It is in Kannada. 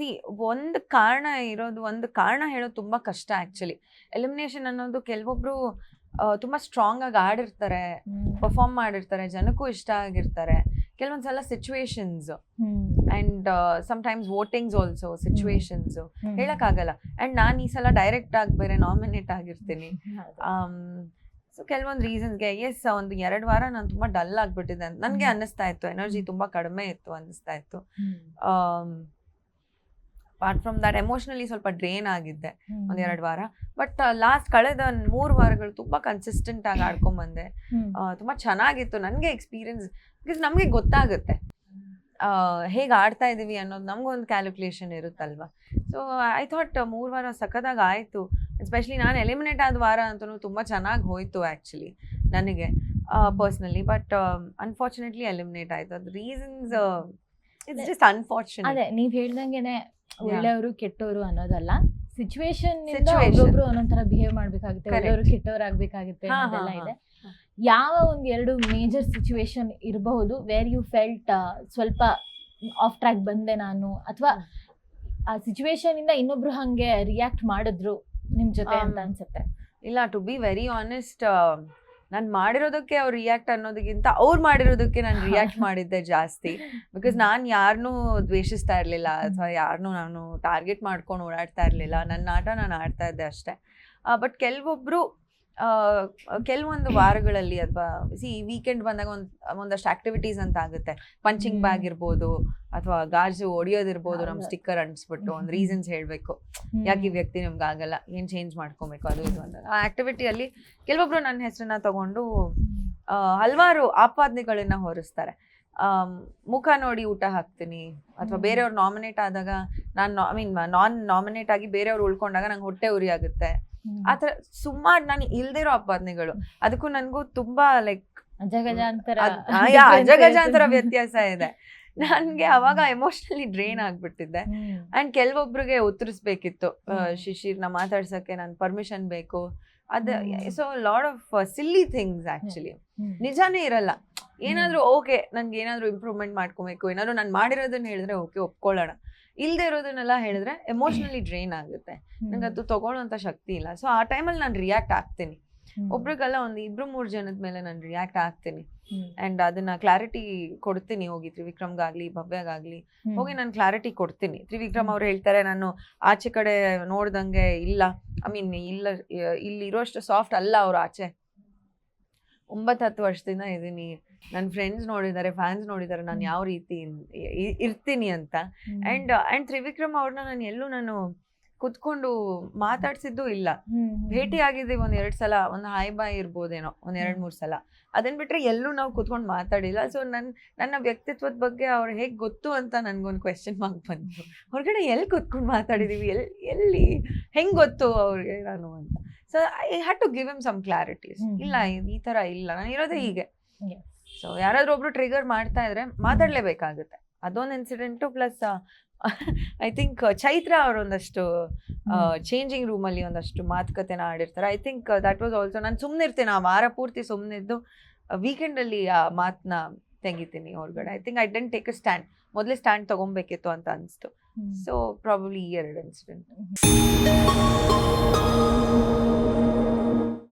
ಸಿ ಒಂದು ಕಾರಣ ಇರೋದು ಒಂದು ಕಾರಣ ಹೇಳೋದು ತುಂಬಾ ಕಷ್ಟ ಆಕ್ಚುಲಿ ಎಲಿಮಿನೇಷನ್ ಅನ್ನೋದು ಕೆಲವೊಬ್ರು ತುಂಬಾ ಸ್ಟ್ರಾಂಗ್ ಆಗಿ ಆಡಿರ್ತಾರೆ ಪರ್ಫಾರ್ಮ್ ಮಾಡಿರ್ತಾರೆ ಜನಕ್ಕೂ ಇಷ್ಟ ಆಗಿರ್ತಾರೆ. ಕೆಲವೊಂದ್ಸಲ situations and sometimes votings also situations ಹೇಳಕ್ಕಾಗಲ್ಲ. ಅಂಡ್ ನಾನು ಈ ಸಲ ಡೈರೆಕ್ಟ್ ಆಗಿ ಬೇರೆ ನಾಮಿನೇಟ್ ಆಗಿರ್ತೀನಿ. ಸೊ ಕೆಲವೊಂದು ರೀಸನ್ಸ್ಗೆ ಎಸ್ ಒಂದು ಎರಡು ವಾರ ನಾನು ತುಂಬಾ ಡಲ್ ಆಗಿಬಿಟ್ಟಿದೆ ಅಂತ. ನನಗೆ. ಅನ್ನಿಸ್ತಾ ಇತ್ತು ಎನರ್ಜಿ ತುಂಬಾ ಕಡಿಮೆ ಇತ್ತು ಅನ್ನಿಸ್ತಾ ಇತ್ತು. ಅಪಾರ್ಟ್ ಫ್ರಮ್ ದಟ್ ಎಮೋಷನಲಿ ಸ್ವಲ್ಪ ಡ್ರೈನ್ ಆಗಿದ್ದೆ ಒಂದ್ ಎರಡು ವಾರ. ಬಟ್ ಲಾಸ್ಟ್ ಕಳೆದ ಒಂದ್ ಮೂರು ವಾರಗಳು ತುಂಬಾ ಕನ್ಸಿಸ್ಟೆಂಟ್ ಆಗಿ ಆಡ್ಕೊಂಡ್ ಬಂದೆ. ತುಂಬಾ ಚೆನ್ನಾಗಿತ್ತು ನನಗೆ ಎಕ್ಸ್ಪೀರಿಯನ್ಸ್ ಬಿಕಾಸ್ ನಮಗೆ ಗೊತ್ತಾಗುತ್ತೆ. ಹೇಗೆ ಆಡ್ತಾ ಇದೀವಿ ಅನ್ನೋದು ನಮಗೊಂದು ಕ್ಯಾಲ್ಕುಲೇಷನ್ ಇರುತ್ತಲ್ವಾ? ಸೊ ಐ ಥಾಟ್ ಮೂರು ವಾರ ಸಖತ್ತಾಗಿ ಆಯಿತು. ಎಸ್ಪೆಷಲಿ ನಾನು ಎಲಿಮಿನೇಟ್ ಆದ ವಾರ ಅಂತೂ ತುಂಬ ಚೆನ್ನಾಗಿ ಹೋಯ್ತು ಆ್ಯಕ್ಚುಲಿ ನನಗೆ ಪರ್ಸ್ನಲಿ ಬಟ್ ಅನ್ಫಾರ್ಚುನೇಟ್ಲಿ ಎಲಿಮಿನೇಟ್ ಆಯಿತು. ಅದು ರೀಸನ್ಸ್ ಇಟ್ಸ್ ಜಸ್ಟ್ ಅನ್ಫಾರ್ಚುನೇಟ್ ಅದೇ ನೀವು ಹೇಳ್ದಂಗೆನೆ ಒಳ್ಳೆಯವರು ಕೆಟ್ಟವರು ಅನ್ನೋದಲ್ಲ. ಸಿಚುವೇಶನ್. ಒಬ್ಬೊಬ್ರು ಒಂದೊಂಥರ ಬಿಹೇವ್ ಮಾಡ್ಬೇಕಾಗುತ್ತೆ. ಒಳ್ಳೆಯವರು ಕೆಟ್ಟವರಾಗ್ಬೇಕಾಗುತ್ತೆ ಅನ್ನೋದೆಲ್ಲ ಇದೆ. ಯಾವ ಒಂದ್ ಎರಡು ಮೇಜರ್ ಸಿಚುವೇಶನ್ ಇರಬಹುದು ವೇರ್ ಯು ಫೆಲ್ಟ್ ಸ್ವಲ್ಪ ಆಫ್ ಟ್ರ್ಯಾಕ್ ಬಂದೆ ನಾನು ಅಥವಾ ಆ ಸಿಚುವೇಶನ್ ಇಂದ ಇನ್ನೊಬ್ರು ಹಂಗೆ ರಿಯಾಕ್ಟ್ ಮಾಡಿದ್ರು ನಿಮ್ ಜೊತೆ ಅಂತ ಅನ್ಸುತ್ತೆ. ಇಲ್ಲ ಟು ಬಿ ವೆರಿ ಆನೆಸ್ಟ್ ನಾನು ಮಾಡಿರೋದಕ್ಕೆ ಅವ್ರು ರಿಯಾಕ್ಟ್ ಅನ್ನೋದಕ್ಕಿಂತ ಅವ್ರು ಮಾಡಿರೋದಕ್ಕೆ ನಾನು ರಿಯಾಕ್ಟ್ ಮಾಡಿದ್ದೆ ಜಾಸ್ತಿ. ಬಿಕಾಸ್ ನಾನು ಯಾರನ್ನೂ ದ್ವೇಷಿಸ್ತಾ ಇರಲಿಲ್ಲ ಅಥವಾ ಯಾರನ್ನೂ ನಾನು ಟಾರ್ಗೆಟ್ ಮಾಡ್ಕೊಂಡು ಓಡಾಡ್ತಾ ಇರಲಿಲ್ಲ. ನನ್ನ ಆಟ ನಾನು ಆಡ್ತಾ ಇದ್ದೆ ಅಷ್ಟೇ. ಬಟ್ ಕೆಲವೊಬ್ಬರು ಕೆಲವೊಂದು ವಾರಗಳಲ್ಲಿ ಅಥವಾ ಸಿ ವೀಕೆಂಡ್ ಬಂದಾಗ ಒಂದು ಒಂದಷ್ಟು ಆಕ್ಟಿವಿಟೀಸ್ ಅಂತ ಆಗುತ್ತೆ. ಪಂಚಿಂಗ್. ಬ್ಯಾಗ್ ಇರ್ಬೋದು ಅಥವಾ ಗಾಜು ಹೊಡಿಯೋದಿರ್ಬೋದು ನಮ್ಮ ಸ್ಟಿಕ್ಕರ್ ಅಂಟಿಸ್ಬಿಟ್ಟು ಒಂದು ರೀಸನ್ಸ್ ಹೇಳಬೇಕು. ಯಾಕೆ ಈ ವ್ಯಕ್ತಿ ನಿಮ್ಗೆ ಆಗಲ್ಲ? ಏನು ಚೇಂಜ್ ಮಾಡ್ಕೊಬೇಕು? ಅದು ಇದು ಅಂತ. ಆ ಆಕ್ಟಿವಿಟಿಯಲ್ಲಿ ಕೆಲವೊಬ್ರು ನನ್ನ ಹೆಸರನ್ನ ತಗೊಂಡು ಹಲವಾರು ಆಪಾದನೆಗಳನ್ನ ಹೊರಿಸ್ತಾರೆ. ಮುಖ ನೋಡಿ ಊಟ ಹಾಕ್ತೀನಿ ಅಥವಾ. ಬೇರೆಯವ್ರು ನಾಮಿನೇಟ್ ಆದಾಗ ನಾನು ಐ ಮೀನ್ ನಾನ್ ನಾಮಿನೇಟ್ ಆಗಿ ಬೇರೆಯವ್ರು ಉಳ್ಕೊಂಡಾಗ ನಂಗೆ ಹೊಟ್ಟೆ ಉರಿ ಆಗುತ್ತೆ. ಹ್ಮ್. ಆ ಥರ ಸುಮಾರು ನಾನು ಇಲ್ದಿರೋ ಅಪಾದನೆಗಳು ಅದಕ್ಕೂ ನನ್ಗೂ ತುಂಬಾ ಲೈಕ್ ಅಜಗಜಾಂತರ ಅಜಗಜಾಂತರ ವ್ಯತ್ಯಾಸ ಇದೆ. ನನ್ಗೆ ಅವಾಗ ಎಮೋಷನಲಿ ಡ್ರೈನ್ ಆಗ್ಬಿಟ್ಟಿದ್ದೆ. ಅಂಡ್ ಕೆಲವೊಬ್ರಿಗೆ ಉತ್ತರಿಸ್ಬೇಕಿತ್ತು. ಶಿಶಿರ್ನ ಮಾತಾಡ್ಸಕ್ಕೆ ನನ್ ಪರ್ಮಿಷನ್ ಬೇಕು. ಅದ. So lot of silly things actually. ನಿಜಾನೇ ಇರಲ್ಲ. ಏನಾದ್ರೂ ಓಕೆ ನನ್ಗೆ ಏನಾದ್ರೂ ಇಂಪ್ರೂವ್ಮೆಂಟ್ ಮಾಡ್ಕೋಬೇಕು. ಏನಾದ್ರು ನಾನು ಮಾಡಿರೋದನ್ನ ಹೇಳಿದ್ರೆ ಓಕೆ ಒಪ್ಕೊಳ್ಳೋಣ. ಇಲ್ದೇ ಇರೋದನ್ನೆಲ್ಲ ಹೇಳಿದ್ರೆ ಎಮೋಷನಲಿ ಡ್ರೈನ್ ಆಗುತ್ತೆ. ನಂಗೆ ಅದು ತಗೊಳ್ಳೋಂಥ ಶಕ್ತಿ ಇಲ್ಲ. ಸೊ ಆ ಟೈಮಲ್ಲಿ ನಾನು ರಿಯಾಕ್ಟ್ ಆಗ್ತೀನಿ. ಒಬ್ರಿಗೆಲ್ಲ ಒಂದು ಇಬ್ರು ಮೂರು ಜನದ ಮೇಲೆ ನಾನು ರಿಯಾಕ್ಟ್ ಆಗ್ತೀನಿ. ಅಂಡ್ ಅದನ್ನ ಕ್ಲಾರಿಟಿ ಕೊಡ್ತೀನಿ. ಹೋಗಿ ತ್ರಿವಿಕ್ರಮ್ಗಾಗ್ಲಿ ಭವ್ಯಗಾಗ್ಲಿ. ಹೋಗಿ ನಾನು ಕ್ಲಾರಿಟಿ ಕೊಡ್ತೀನಿ. ತ್ರಿವಿಕ್ರಮ್. ಅವ್ರು ಹೇಳ್ತಾರೆ ನಾನು ಆಚೆ ಕಡೆ ನೋಡ್ದಂಗೆ ಇಲ್ಲ. ಐ ಮೀನ್ ಇಲ್ಲ ಇಲ್ಲಿ ಇರೋಷ್ಟು ಸಾಫ್ಟ್ ಅಲ್ಲ ಅವ್ರು ಆಚೆ. ಒಂಬತ್ತು ಹತ್ತು ವರ್ಷದಿಂದ ಇದ್ದೀನಿ ನನ್ನ ಫ್ರೆಂಡ್ಸ್ ನೋಡಿದ್ದಾರೆ ಫ್ಯಾನ್ಸ್ ನೋಡಿದ್ದಾರೆ ನಾನು. ಯಾವ ರೀತಿ ಇರ್ತೀನಿ ಅಂತ. ಆ್ಯಂಡ್ ಅಂಡ್ ಅಂಡ್ ತ್ರಿವಿಕ್ರಮ್ ಅವ್ರನ್ನ ನಾನು ಎಲ್ಲೂ ನಾನು ಕುತ್ಕೊಂಡು ಮಾತಾಡ್ಸಿದ್ದು ಇಲ್ಲ. ಭೇಟಿ ಆಗಿದ್ದೀವಿ ಒಂದ್ ಎರಡ್ ಸಲ ಒಂದು ಹಾಯ್ ಬಾಯ್ ಇರ್ಬೋದೇನೋ ಒಂದ್ ಎರಡ್ ಮೂರು ಮೂರ್ ಸಲ. ಅದನ್ ಬಿಟ್ರೆ ಎಲ್ಲೂ ನಾವು ಕುತ್ಕೊಂಡು ಮಾತಾಡಿಲ್ಲ. ಸೊ ನನ್ ನನ್ನ ವ್ಯಕ್ತಿತ್ವದ ಬಗ್ಗೆ ಅವ್ರು ಹೇಗ್ ಗೊತ್ತು ಅಂತ ನನ್ಗೊಂದು ಕ್ವೆಶನ್ ಮಾರ್ಕ್ ಬಂತು. ಹೊರಗಡೆ ಎಲ್ಲಿ ಕುತ್ಕೊಂಡು ಮಾತಾಡಿದೀವಿ? ಎಲ್ಲಿ ಎಲ್ಲಿ ಹೆಂಗ್ ಗೊತ್ತು ಅವ್ರಿಗೆ ನಾನು ಅಂತ. So I had to give them some clarities. ಇಲ್ಲ ಈ ತರ ಇಲ್ಲ ನಾನು ಇರೋದೇ. ಹೀಗೆ. ಸೊ ಯಾರಾದ್ರೂ ಒಬ್ರು ಟ್ರಿಗರ್ ಮಾಡ್ತಾ ಇದ್ರೆ ಮಾತಾಡ್ಲೇಬೇಕಾಗುತ್ತೆ ಅದೊಂದು incident plus I think Chaitra ಅವರೊಂದಷ್ಟು changing ರೂಮಲ್ಲಿ ಒಂದಷ್ಟು ಮಾತುಕತೆನ ಆಡಿರ್ತಾರೆ I think that was also ನಾನು ಸುಮ್ಮನಿರ್ತೀನಿ ಆ ವಾರ ಪೂರ್ತಿ ಸುಮ್ಮನಿದ್ದು ವೀಕೆಂಡಲ್ಲಿ ಆ ಮಾತನ್ನ ತೆಗಿತೀನಿ ಹೊರಗಡೆ I think I didn't take a stand ಮೊದಲೇ ಸ್ಟ್ಯಾಂಡ್ ತಗೊಬೇಕಿತ್ತು ಅಂತ ಅನಿಸ್ತು. ಸೊ ಪ್ರಾಬಬ್ಲಿ ಈ ಎರಡು ಇನ್ಸಿಡೆಂಟ್.